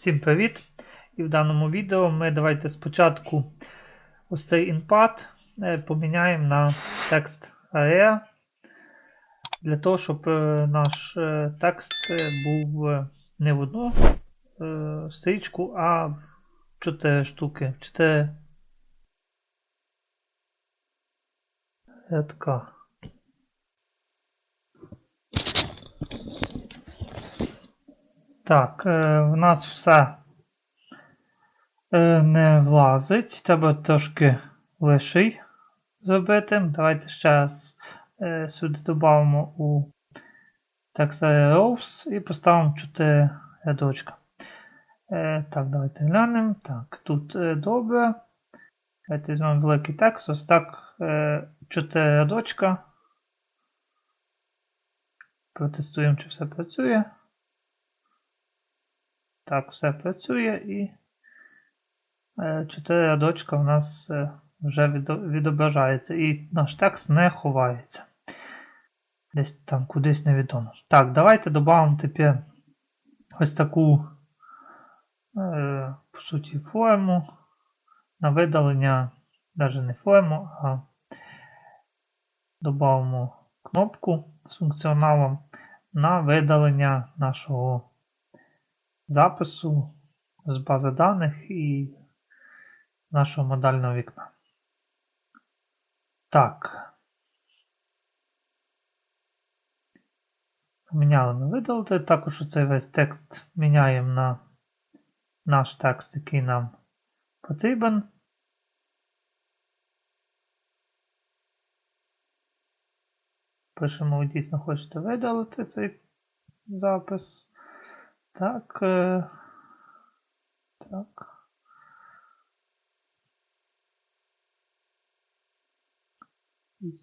Всім привіт! І в даному відео ми давайте спочатку ось цей інпад е, поміняємо на текст ARIA для того, щоб е, наш е, текст був не в одну стрічку, а в 4 штуки. 4 рядка. Так, е, в нас все е, не влазить. Треба трошки лиший зробити. Давайте ще раз е, сюди додамо у text rows і поставимо 4 рядочка. Так, давайте глянемо. Так, тут добре. Давайте візьмемо великий текст. Ось так е, 4 рядочка. Протестуємо, чи все працює. Так, все працює і 4 рядочка у нас е, вже відображається. І наш текст не ховається. Десь там кудись невідомо. Так, давайте додамо тепер ось таку, е, по суті, форму на видалення, навіть не форму, а додамо кнопку з функціоналом на видалення нашого запису з бази даних і нашого модального вікна. Так. Поміняли ми видалити. Також цей весь текст міняємо на наш текст, який нам потрібен. Пишемо, ви дійсно хочете видалити цей запис. Так. Е, так.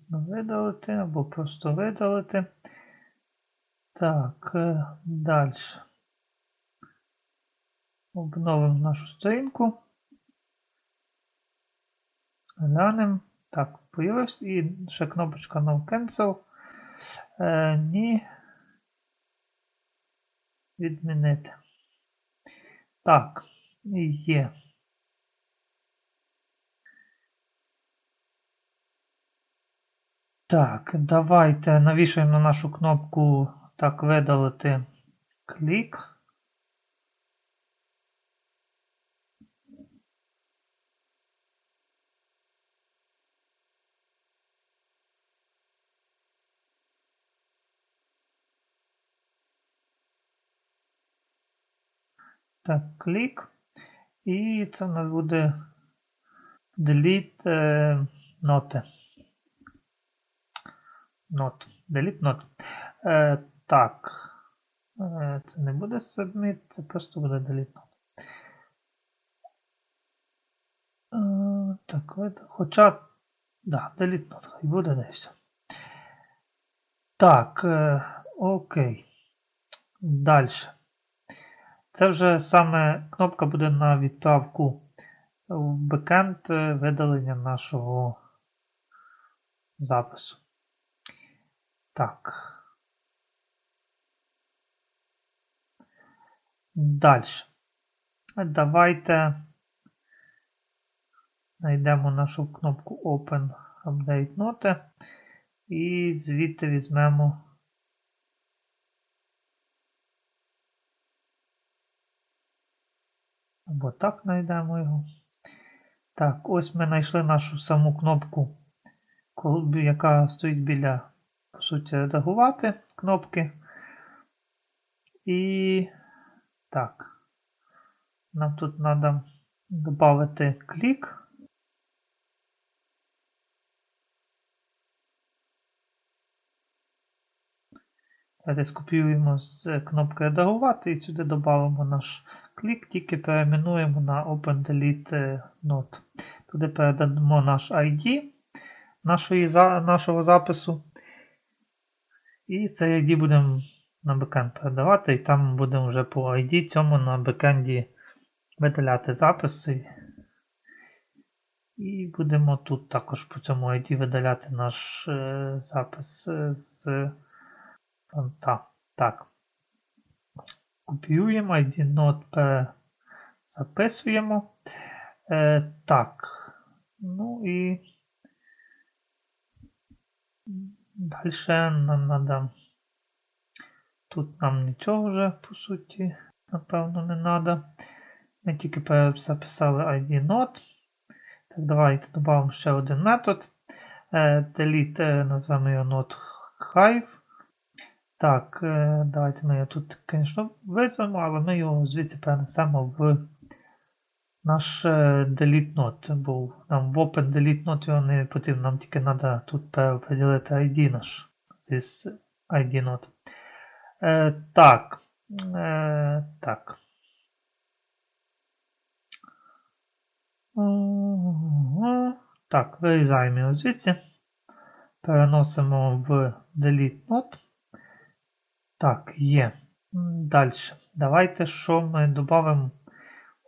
Видалити або просто видалити. Так, е, далі. Обновимо нашу сторінку. Глянемо. Так, появилась і ще кнопочка No Cancel. Е, ні. Відмінити. Так, є. Так, давайте навішаємо на нашу кнопку так видалити клік. Так, клік. І це у нас буде delete е, ноти. Not. Delete not. Е, так. Е, це не буде submit, це просто буде delete not. Е, так, хоча. Да, delete not. Хай буде не все. Так, е, окей. Далі. Це вже саме кнопка буде на відправку в бекенд видалення нашого запису. Так. Далі. Давайте знайдемо нашу кнопку Open Update Note і звідти візьмемо Або так знайдемо його. Так, ось ми знайшли нашу саму кнопку, яка стоїть біля, по суті, редагувати кнопки. І так, нам тут треба додати клік. Давайте скопіюємо з кнопки редагувати і сюди додамо наш клік, тільки перейменуємо на Open Delete Note. Туди передамо наш ID нашої, нашого запису. І цей ID будемо на бекенд передавати, і там будемо вже по ID цьому на бекенді видаляти записи. І будемо тут також по цьому ID видаляти наш е, запис з фонта. Так. Копіюємо ID Node записуємо. Е, так. Ну і далі нам треба. Тут нам нічого вже, по суті, напевно, не треба. Ми тільки записали ID not. Так, давайте додамо ще один метод. Е, delete, е, назвемо його not hive. Так, е, давайте ми його тут, звісно, визвемо, але ми його звідси перенесемо в наш е, delete not, бо нам в open delete not його не потрібно, нам тільки треба тут переподілити ID наш з ID not. Е, так. Е, так. Так, вирізаємо його звідси. Переносимо в delete not. Так, є. Далі. Давайте що ми додамо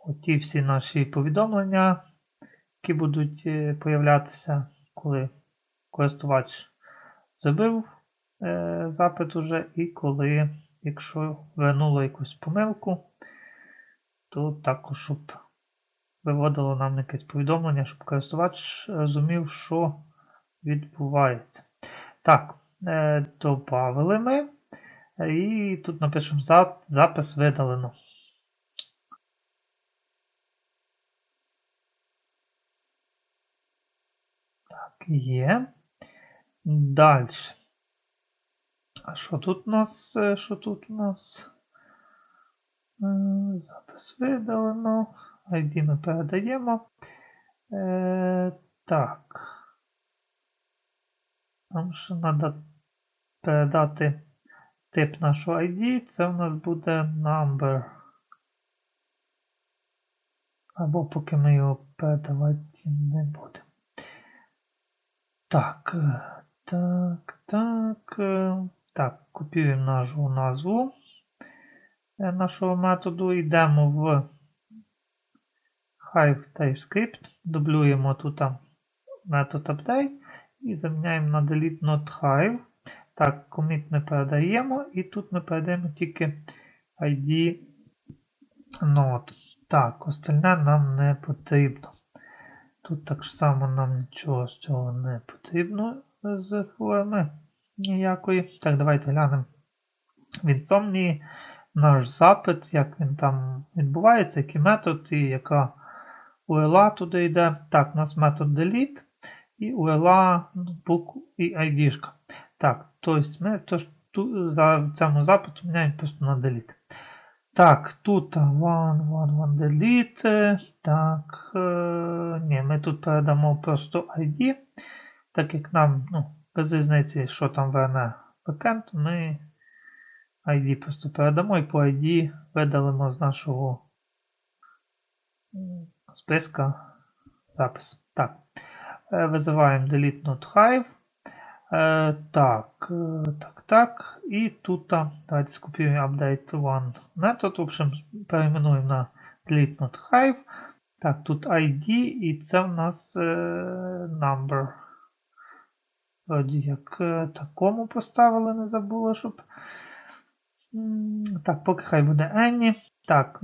оті всі наші повідомлення, які будуть е, появлятися, коли користувач зробив е, запит уже, і коли, якщо вернуло якусь помилку, то також, щоб виводило нам якесь повідомлення, щоб користувач розумів, що відбувається. Так, е, добавили ми. І тут напишемо за- запис видалено. Так, є. Далі. А що тут у нас? Е, Що тут у нас? Е, Запис видалено. ID ми передаємо. Е, так. Нам ще треба передати тип нашого ID. Це у нас буде number. Або поки ми його передавати не будемо. Так, е, так, так. е, Так, копіюємо нашу назву е, нашого методу. Йдемо в Hive TypeScript, дублюємо тут метод update і заміняємо на delete not hive. Так, commit ми передаємо, і тут ми передаємо тільки ID node. Так, остальне нам не потрібно. Тут так само нам нічого з цього не потрібно з форми ніякої. Так, давайте глянемо в інсомнії наш запит, як він там відбувається, який метод і яка URL туди йде. Так, у нас метод delete і URL, book і ID. -шка. Так, тобто ми тож, ту, за цьому запиту міняємо просто на delete. Так, тут one, one, one delete. Так, е, ні, ми тут передамо просто ID. Так як нам ну, без різниці, що там верне бекенд, ми ID просто передамо і по ID видалимо з нашого списка запис. Так, е, визиваємо delete not hive. Е, так, е, так, так. І тут давайте скопіюємо update one метод. В общем, перейменуємо на delete hive. Так, тут ID і це в нас е, number. Вроді як е, такому поставили, не забула, щоб. Так, поки хай буде Any. Так.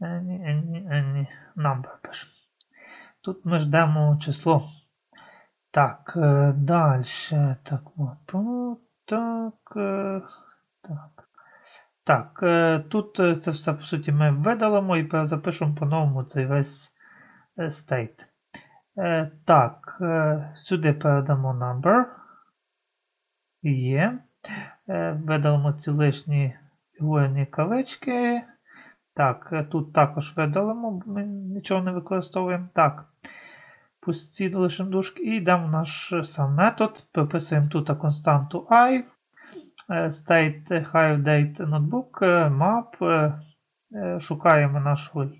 Any, any, any. Number пишемо. Тут ми ждемо число. Так, е, далі. Так, от, о, так, е, так. Так, е, тут е, це все, по суті, ми видалимо і перезапишемо по-новому цей весь е, state. Е, Так, е, сюди передамо number. Є. Е, Видалимо ці лишні фігурні кавички. Так, е, тут також видалимо, ми нічого не використовуємо. Так. Пусті лишимо дужки і йдемо в наш сам метод. Прописуємо тут константу i. е, State hive date notebook, е, map. е, е, Шукаємо нашу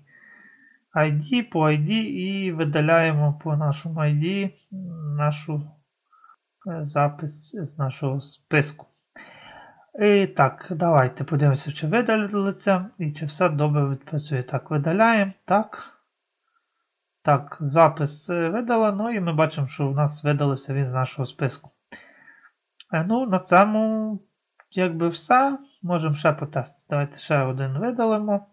ID по ID і видаляємо по нашому ID нашу е, запис з нашого списку. І так, давайте подивимося, чи видалили це і чи все добре відпрацює. Так, видаляємо. Так. Так, запис е, видалено, і ми бачимо, що у нас видалився він з нашого списку. Е, Ну, на цьому якби все. Можемо ще потестити. Давайте ще один видалимо.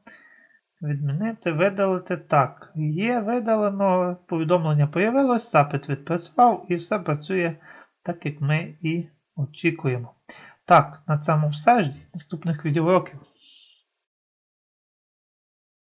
Відмінити, видалити. Так, є видалено, повідомлення появилось, запит відпрацював і все працює так, як ми і очікуємо. Так, на цьому все. Ждіть наступних відеоуроків.